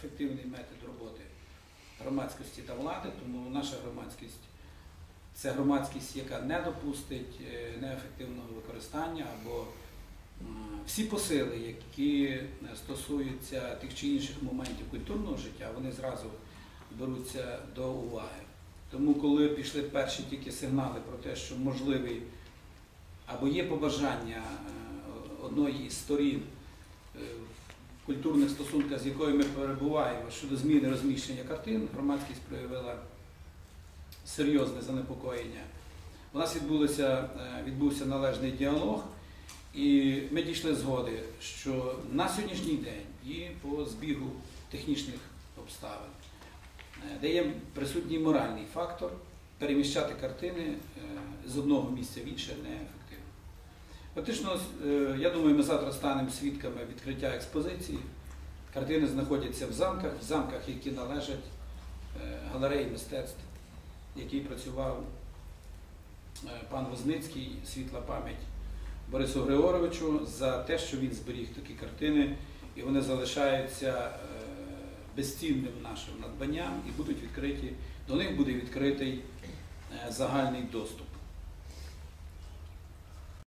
ефективний метод роботи громадськості та влади, тому наша громадськість це громадськість, яка не допустить е, неефективного використання або всі посили, які е, стосуються тих чи інших моментів культурного життя, вони зразу беруться до уваги. Тому, коли пішли перші тільки сигнали про те, що можливий або є побажання е, одної із сторін е, в культурних стосунках, з якою ми перебуваємо щодо зміни розміщення картин, громадськість проявила серйозне занепокоєння. У нас відбулося, е, відбувся належний діалог, і ми дійшли згоди, що на сьогоднішній день і по збігу технічних обставин, е, де є присутній моральний фактор, переміщати картини е, з одного місця в інше неефективно. Фактично, е, я думаю, ми завтра станемо свідками відкриття експозиції. Картини знаходяться в замках, в замках, які належать е, галереї мистецтв, який працював е, пан Возницький, світла пам'ять Борису Григоровичу, за те, що він зберіг такі картини, і вони залишаються безцінним нашим надбанням і будуть відкриті, до них буде відкритий загальний доступ.